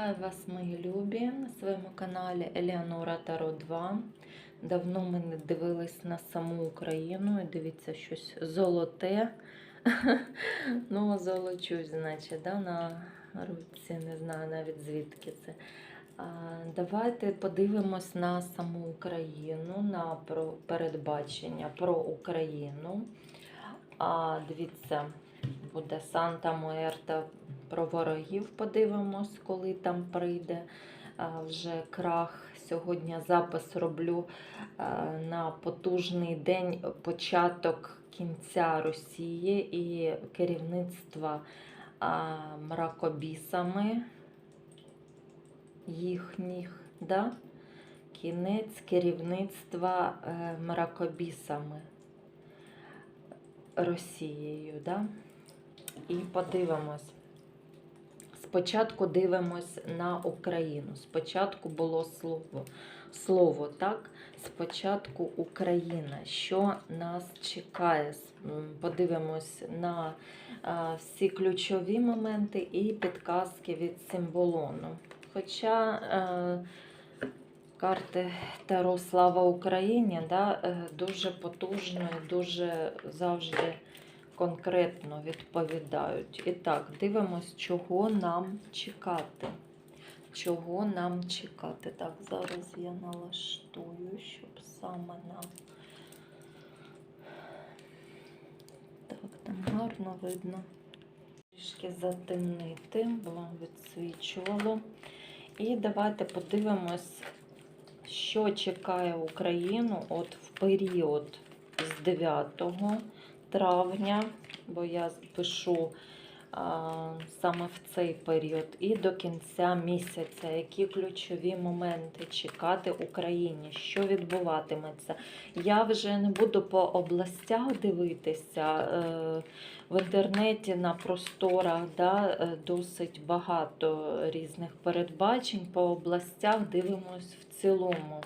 Вітаю вас, мої любі, на своєму каналі Еліанора Таро 2. Давно ми не дивились на саму Україну і дивіться щось золоте. Ну, золочусь, значить, да, на руці, не знаю навіть звідки це. Давайте подивимось на саму Україну, на передбачення про Україну. А, Дивіться, буде Санта Муерта про ворогів подивимось, коли там прийде вже крах. Сьогодні запис роблю на потужний день початок кінця Росії і керівництва мракобісами їхніх. Да? Кінець керівництва е, мракобісами Росією. Да? І подивимось. Спочатку дивимось на Україну. Спочатку було слово. Слово, так? Спочатку Україна. Що нас чекає? Подивимось на всі ключові моменти і підказки від символону. Хоча е, карти Таро Слава Україні да, е, дуже потужно і дуже завжди конкретно відповідають. І так, дивимось, чого нам чекати. Чого нам чекати? Так, зараз я налаштую, щоб саме на. Так, там гарно видно. Трішки затемнити, бо відсвічувало. І давайте подивимось, що чекає Україну от в період з 9 травня, бо я пишу а, саме в цей період, і до кінця місяця, які ключові моменти чекати Україні, що відбуватиметься. Я вже не буду по областях дивитися. Е, в інтернеті на просторах да, е, досить багато різних передбачень. По областях дивимось в цілому.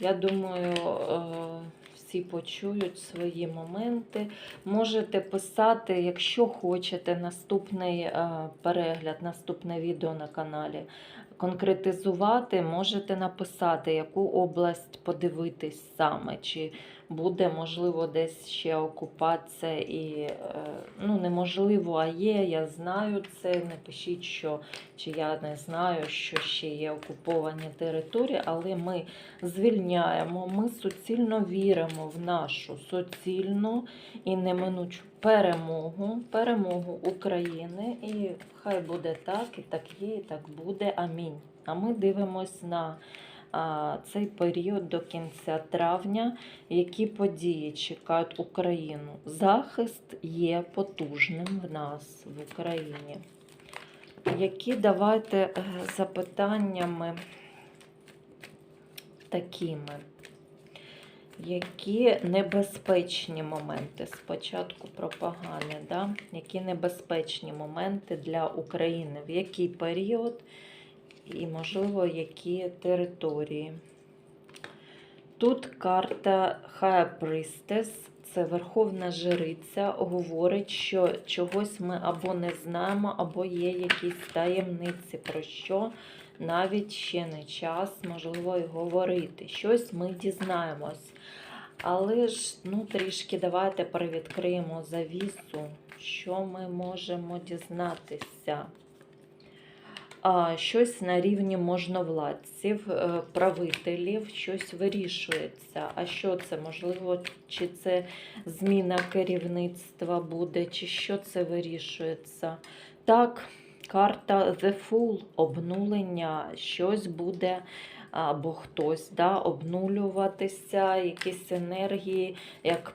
Я думаю, е, всі почують свої моменти. Можете писати, якщо хочете, наступний е, перегляд, наступне відео на каналі. Конкретизувати, можете написати, яку область подивитись саме, чи буде, можливо, десь ще окупація і е, ну, неможливо, а є, я знаю це. Не пишіть, що чи я не знаю, що ще є окуповані території, але ми звільняємо, ми суцільно віримо в нашу суцільну і неминучу перемогу, перемогу України. І хай буде так, і так є, і так буде. Амінь. А ми дивимось на цей період до кінця травня, які події чекають Україну. Захист є потужним в нас в Україні. Які давайте е, запитаннями такими? Які небезпечні моменти? Спочатку про да? які небезпечні моменти для України, в який період і, можливо, які території? Тут карта High Priestess, це Верховна Жриця, говорить, що чогось ми або не знаємо, або є якісь таємниці, про що навіть ще не час, можливо, і говорити. Щось ми дізнаємось. Але ж ну, трішки давайте привідкриємо завісу, що ми можемо дізнатися. А, щось на рівні можновладців, е, правителів, щось вирішується. А що це? Можливо, чи це зміна керівництва буде, чи що це вирішується? Так, карта The Fool, обнулення, щось буде. Або хтось да, обнулюватися, якісь енергії, як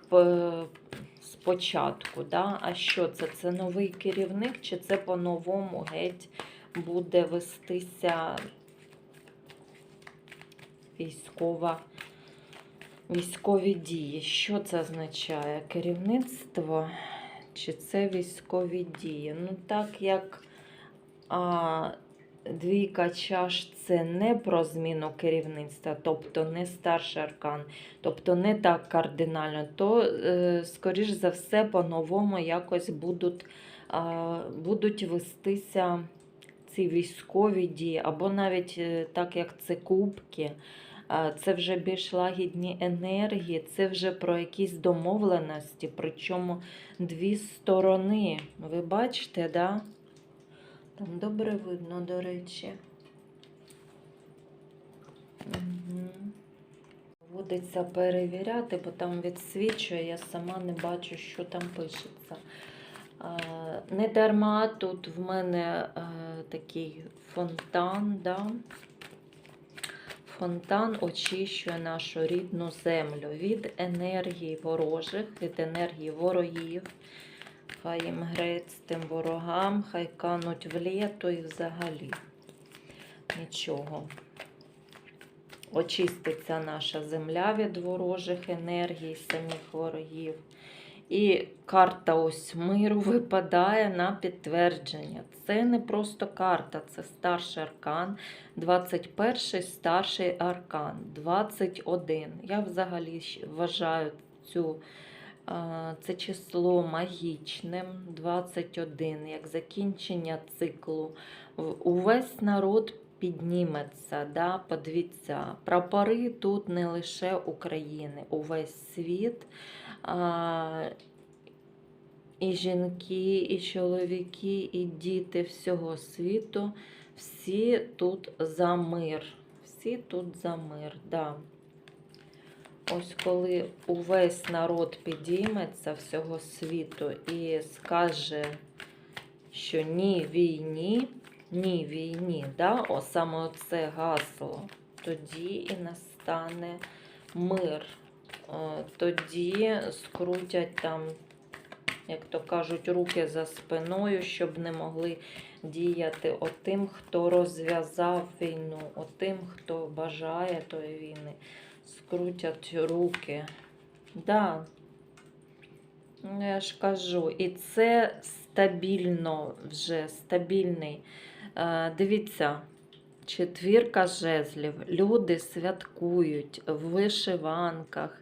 спочатку. Да? А що це? Це новий керівник, чи це по-новому геть буде вестися військова, військові дії. Що це означає? Керівництво чи це військові дії? Ну, так як а, двійка чаш це не про зміну керівництва, тобто не старший аркан, тобто не так кардинально, то, е, скоріш за все, по-новому якось будуть, а, будуть вестися ці військові дії, або навіть е, так як це кубки, це вже більш лагідні енергії, це вже про якісь домовленості, причому дві сторони. Ви бачите, да? Там добре видно, до речі. Угу. Доводиться перевіряти, бо там відсвічує, я сама не бачу, що там пишеться. Не дарма тут в мене е, такий фонтан. Да? Фонтан очищує нашу рідну землю від енергії ворожих, від енергії ворогів. Хай їм грець тим ворогам, хай кануть в літо і взагалі нічого. Очиститься наша земля від ворожих енергій, самих ворогів. І карта ось миру випадає на підтвердження. Це не просто карта, це старший аркан, 21 старший аркан, 21. Я взагалі вважаю цю, це число магічним, 21, як закінчення циклу. Увесь народ підніметься, да, подивіться. Прапори тут не лише України, увесь світ. І жінки, і чоловіки, і діти всього світу, всі тут за мир. Всі тут за мир, да. Ось коли увесь народ підійметься всього світу і скаже, що ні війні, ні війні, да? О, саме це гасло, тоді і настане мир. Е, Тоді скрутять там, як то кажуть, руки за спиною, щоб не могли діяти отим, хто розв'язав війну, отим, хто бажає тої війни. Скрутять руки. Да. Я ж кажу, і це стабільно вже, стабільний. Е, Дивіться, четвірка жезлів. Люди святкують в вишиванках.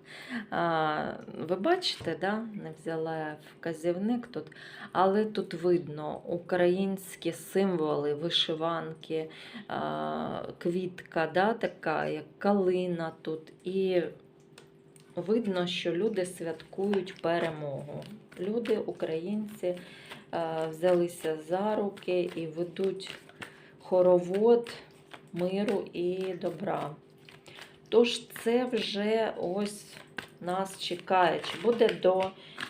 Ви бачите, да? не взяла вказівник тут, але тут видно українські символи, вишиванки, квітка, да, така, як калина тут. І видно, що люди святкують перемогу. Люди, українці, взялися за руки і ведуть хоровод миру і добра. Тож це вже ось нас чекає. Чи буде до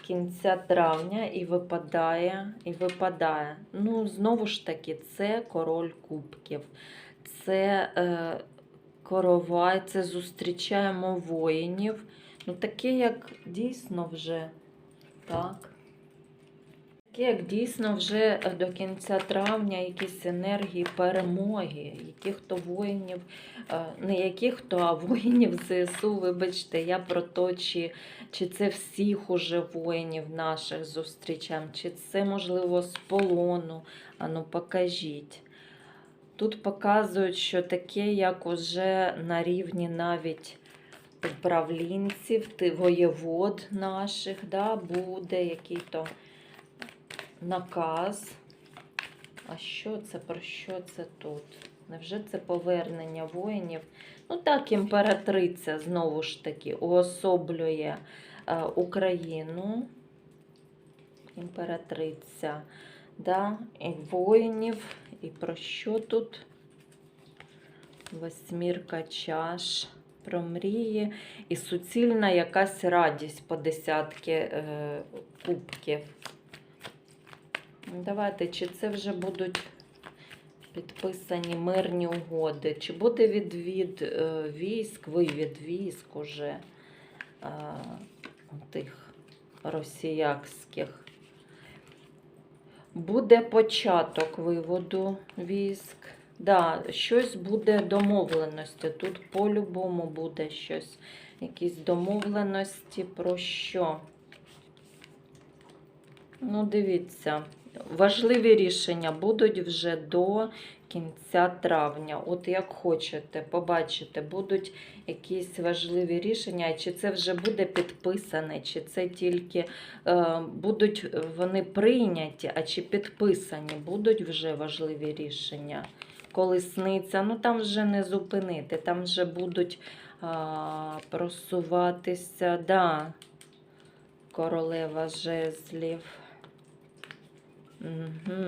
кінця травня і випадає, і випадає. Ну, знову ж таки, це король кубків. Це е, коровай, це зустрічаємо воїнів. Ну, таке, як дійсно вже так. Як дійсно вже до кінця травня якісь енергії перемоги, яких то воїнів, е, не яких то, а воїнів ЗСУ, вибачте, я про то, чи, чи це всіх уже воїнів наших зустрічаємо, чи це, можливо, з полону. Ану, покажіть. Тут показують, що таке, як уже на рівні навіть управлінців, воєвод наших, да, буде який-то наказ. А що це? Про що це тут? Невже це повернення воїнів? Ну так, імператриця знову ж таки уособлює е, Україну. Імператриця. Да? І воїнів. І про що тут? Восьмірка чаш. Про мрії. І суцільна якась радість по десятки е, кубків. Давайте, чи це вже будуть підписані мирні угоди, чи буде відвід е, військ, вивід військ уже е, тих росіякських. Буде початок виводу військ. Да, щось буде домовленості. Тут по-любому буде щось, якісь домовленості про що. Ну, дивіться, важливі рішення будуть вже до кінця травня. От як хочете, побачите, будуть якісь важливі рішення, чи це вже буде підписане, чи це тільки е, будуть вони прийняті, а чи підписані, будуть вже важливі рішення. Колесниця, ну там вже не зупинити, там вже будуть а, просуватися, да, королева жезлів. Угу.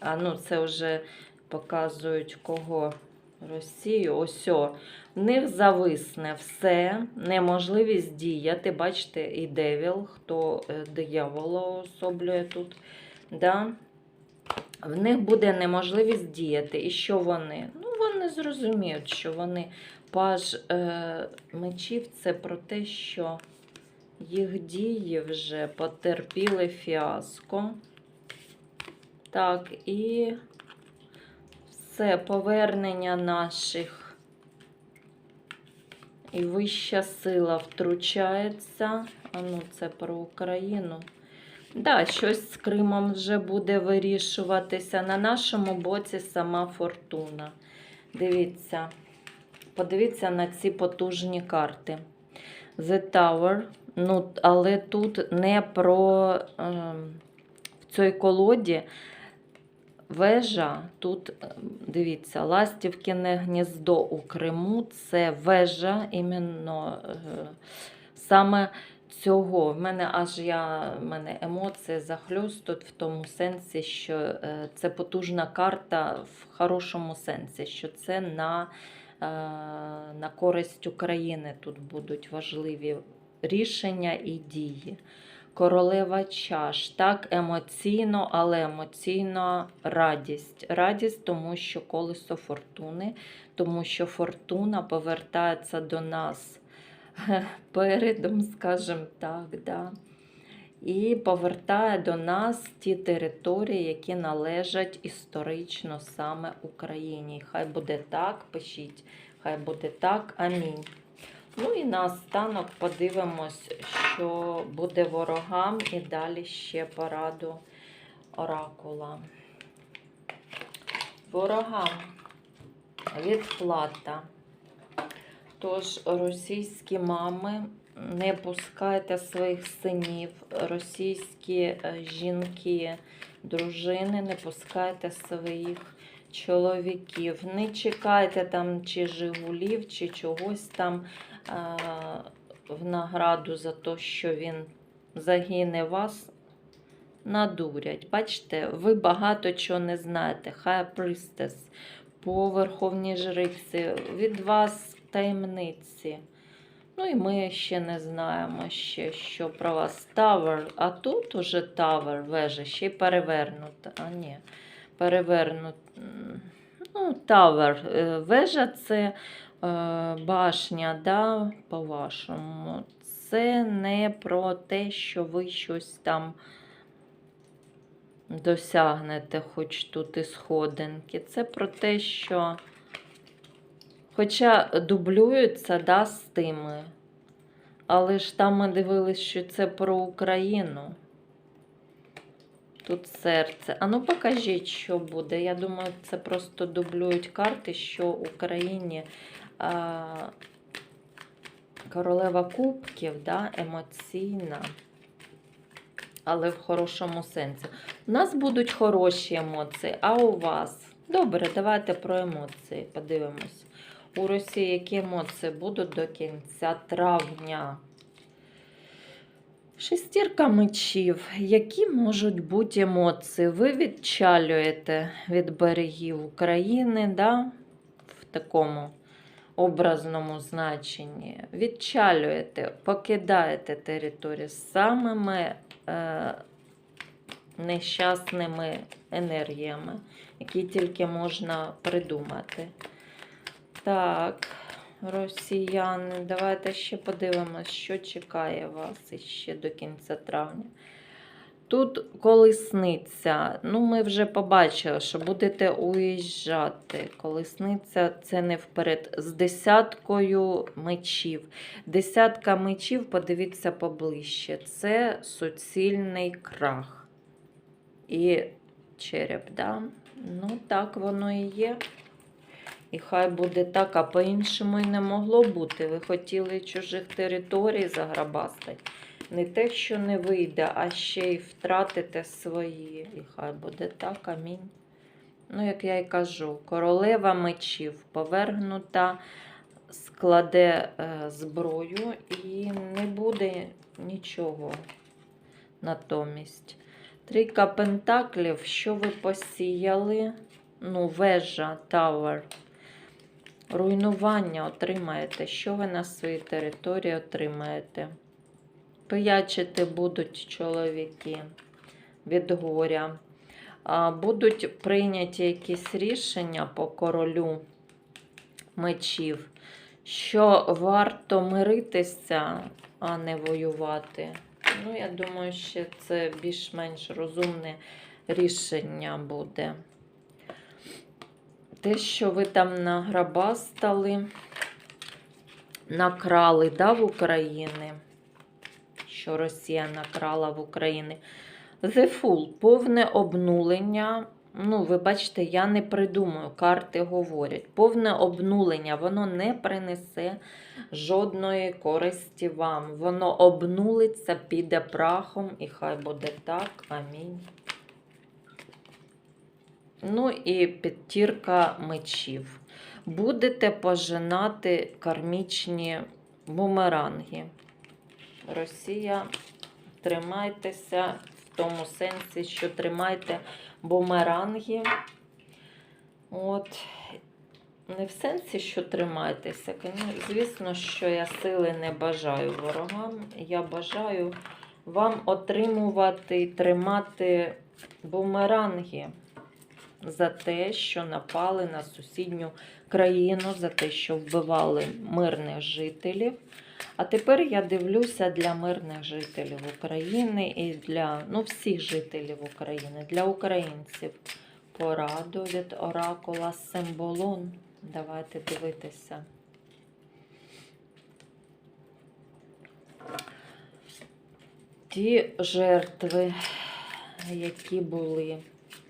А ну це вже показують кого? Росію. Ось. В них зависне все, неможливість діяти. Бачите, і девіл, хто е, диявола особлює тут. Да? В них буде неможливість діяти. І що вони? Ну, вони зрозуміють, що вони паж е, мечів це про те, що їх дії вже потерпіли фіаско. Так, і все повернення наших. І вища сила втручається. А ну, це про Україну. Да, щось з Кримом вже буде вирішуватися. На нашому боці сама фортуна. Дивіться, подивіться на ці потужні карти. The Tower. Ну, але тут не про ем, в цій колоді вежа. Тут, ем, дивіться, Ластівкине гніздо у Криму це вежа іменно е, саме цього. В мене аж я, в мене емоції захльостують в тому сенсі, що е, це потужна карта в хорошому сенсі, що це на, е, на користь України тут будуть важливі рішення і дії. Королева чаш, так емоційно, але емоційно радість. Радість, тому що колесо фортуни, тому що фортуна повертається до нас передом, скажімо так. Да. І повертає до нас ті території, які належать історично саме Україні. Хай буде так, пишіть, хай буде так. Амінь. Ну і наостанок подивимось, що буде ворогам, і далі ще пораду оракула. Ворогам відплата. Тож, російські мами, не пускайте своїх синів, російські е, жінки, дружини, не пускайте своїх чоловіків. Не чекайте там чи Жигулів, чи чогось там в награду за те, що він загине вас. Надурять. Бачите, ви багато чого не знаєте. High Priestess, по Верховній Жриці, від вас таємниці. Ну і ми ще не знаємо, ще, що про вас Tower, а тут уже Tower, вежа, ще й перевернута. А ні, перевернута. Ну, Tower, е, вежа це башня, да, по-вашому. Це не про те, що ви щось там досягнете, хоч тут і сходинки. Це про те, що. Хоча дублюються да, з тими. Але ж там ми дивились, що це про Україну. Тут серце. А ну покажіть, що буде. Я думаю, це просто дублюють карти, що Україні королева кубків, да, емоційна, але в хорошому сенсі. У нас будуть хороші емоції, а у вас? Добре, давайте про емоції подивимось. У Росії які емоції будуть до кінця травня? Шестірка мечів. Які можуть бути емоції? Ви відчалюєте від берегів України, да? в такому образному значенні. Відчалюєте, покидаєте територію з самими е, нещасними енергіями, які тільки можна придумати. Так, росіяни, давайте ще подивимось, що чекає вас іще до кінця травня. Тут колесниця. Ну, ми вже побачили, що будете уїжджати. Колесниця це не вперед. З десяткою мечів. Десятка мечів, подивіться поближче. Це суцільний крах. І череп, да? Ну, так воно і є. І хай буде так, а по-іншому і не могло бути. Ви хотіли чужих територій заграбастати. Не те, що не вийде, а ще й втратите свої. І хай буде так, амінь. Ну, як я й кажу, королева мечів повергнута, складе е, зброю і не буде нічого натомість. Трійка пентаклів, що ви посіяли? Ну, вежа, тавер. Руйнування отримаєте. Що ви на своїй території отримаєте? Пиячити будуть чоловіки від горя. Будуть прийняті якісь рішення по королю мечів, що варто миритися, а не воювати. Ну, я думаю, що це більш-менш розумне рішення буде. Те, що ви там награбастали, накрали да, в Україні, що Росія накрала в Україні. Fool, повне обнулення. Ну, ви бачите, я не придумаю, карти говорять. Повне обнулення, воно не принесе жодної користі вам. Воно обнулиться, піде прахом, і хай буде так. Амінь. Ну і підтірка мечів. Будете пожинати кармічні бумеранги. Росія, тримайтеся в тому сенсі, що тримайте бумеранги. От. Не в сенсі, що тримайтеся. Звісно, що я сили не бажаю ворогам. Я бажаю вам отримувати і тримати бумеранги за те, що напали на сусідню країну, за те, що вбивали мирних жителів. А тепер я дивлюся для мирних жителів України і для ну, всіх жителів України, для українців. Пораду від оракула Символон. Давайте дивитися. Ті жертви, які були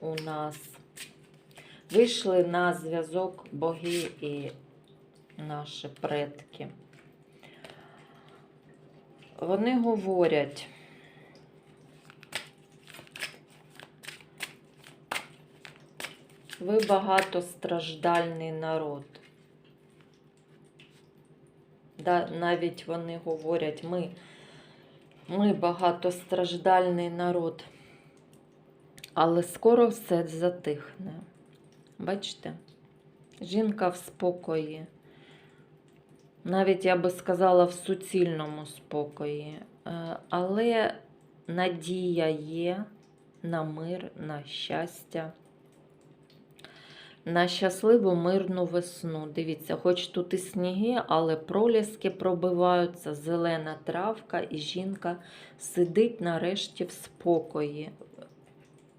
у нас, вийшли на зв'язок боги і наші предки. Вони говорять, ви багатостраждальний народ. Да, навіть вони говорять, ми, ми багатостраждальний народ. Але скоро все затихне. Бачите? Жінка в спокої. Навіть я би сказала в суцільному спокої. Е, Але надія є на мир, на щастя, на щасливу мирну весну. Дивіться, хоч тут і сніги, але проліски пробиваються, зелена травка, і жінка сидить нарешті в спокої.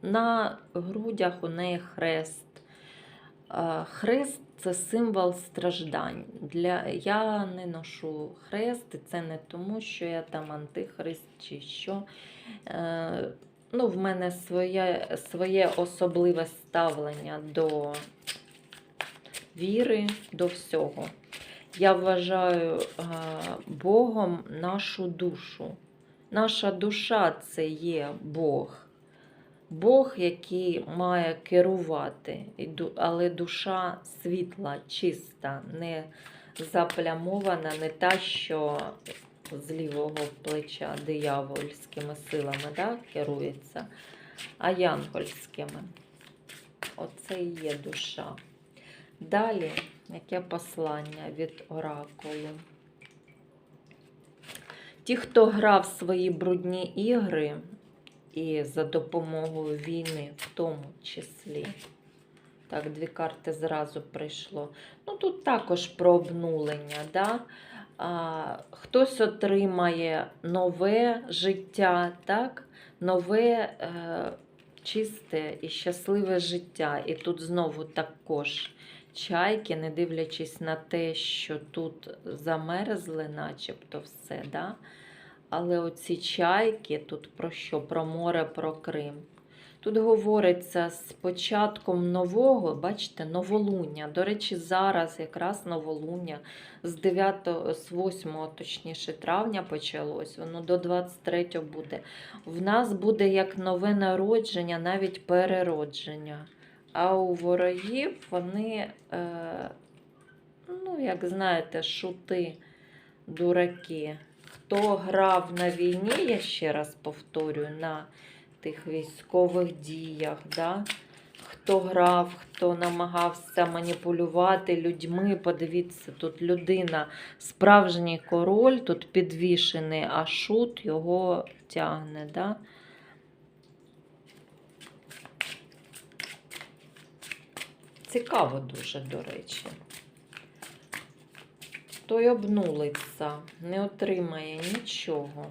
На грудях у неї хрест. Хрест це символ страждань. Для... Я не ношу хрест, і це не тому, що я там антихрист чи що. Е, ну, в мене своє, своє особливе ставлення до віри, до всього. Я вважаю е, Богом нашу душу. Наша душа це є Бог. Бог, який має керувати, але душа світла, чиста, не заплямована, не та, що з лівого плеча диявольськими силами да, керується, а янгольськими. Оце і є душа. Далі, яке послання від оракулу? Ті, хто грав свої брудні ігри, і за допомогою війни, в тому числі. Так, дві карти зразу прийшло. Ну, тут також про обнулення. Да? А, хтось отримає нове життя, так? нове е, чисте і щасливе життя. І тут знову також чайки, не дивлячись на те, що тут замерзли, начебто все. Да? Але оці чайки тут про що? Про море, про Крим. Тут говориться з початком нового, бачите, новолуння. До речі, зараз якраз новолуння з 9, з 8, точніше, травня почалось, воно до 23 буде. В нас буде як нове народження, навіть переродження. А у ворогів вони, е, ну, як знаєте, шути, дураки. Хто грав на війні, я ще раз повторюю, на тих військових діях, да? хто грав, хто намагався маніпулювати людьми. Подивіться, тут людина, справжній король, тут підвішений, а шут його тягне. Да? Цікаво дуже, до речі. Той обнулиться, не отримає нічого.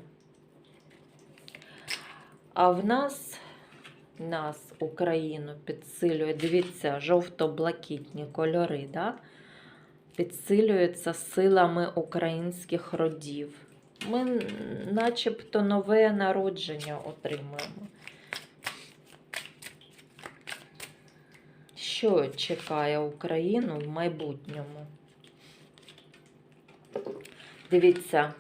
А в нас, нас, Україну, підсилює, дивіться, жовто-блакитні кольори, да? підсилюються силами українських родів. Ми начебто нове народження отримуємо. Що чекає Україну в майбутньому? Дивіться,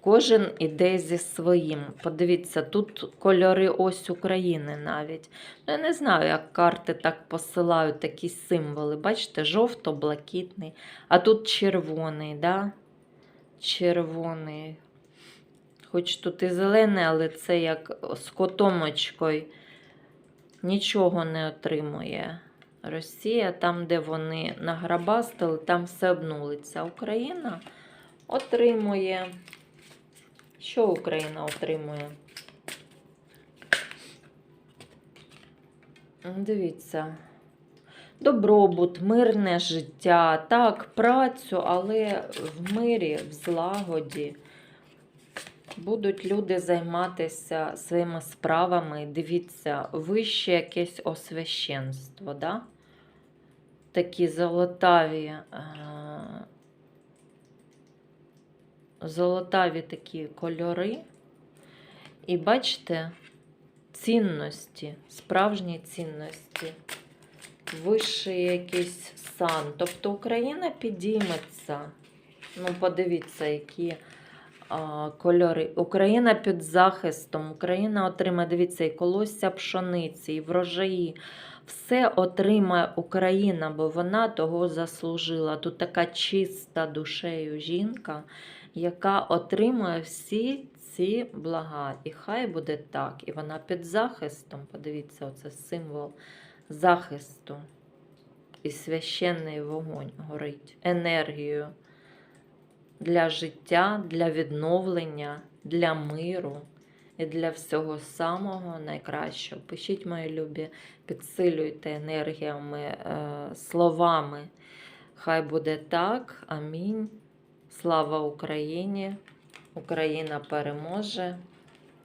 Кожен іде зі своїм. Подивіться, тут кольори ось України навіть. Ну, я не знаю, як карти так посилають такі символи. Бачите, жовто-блакитний, а тут червоний, да? червоний. Хоч тут і зелений, але це як з котомочкою нічого не отримує. Росія, там, де вони награбастили, там все обнулиться. Україна отримує. Що Україна отримує? Дивіться. Добробут, мирне життя, так, працю, але в мирі, в злагоді. Будуть люди займатися своїми справами. Дивіться, вище якесь освященство, да? такі золотаві. Золотаві такі кольори. І бачите, цінності, справжні цінності, вищий якийсь сан. Тобто Україна підійметься. Ну, подивіться, які а, кольори. Україна під захистом, Україна отримає, дивіться, і колосся пшениці, і врожаї. Все отримає Україна, бо вона того заслужила. Тут така чиста душею жінка, яка отримує всі ці блага. І хай буде так. І вона під захистом. Подивіться, оце символ захисту. І священний вогонь горить енергією для життя, для відновлення, для миру і для всього самого найкращого. Пишіть, мої любі, підсилюйте енергіями, е, словами. Хай буде так. Амінь. Слава Україні! Україна переможе.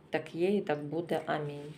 Так є і так буде. Амінь.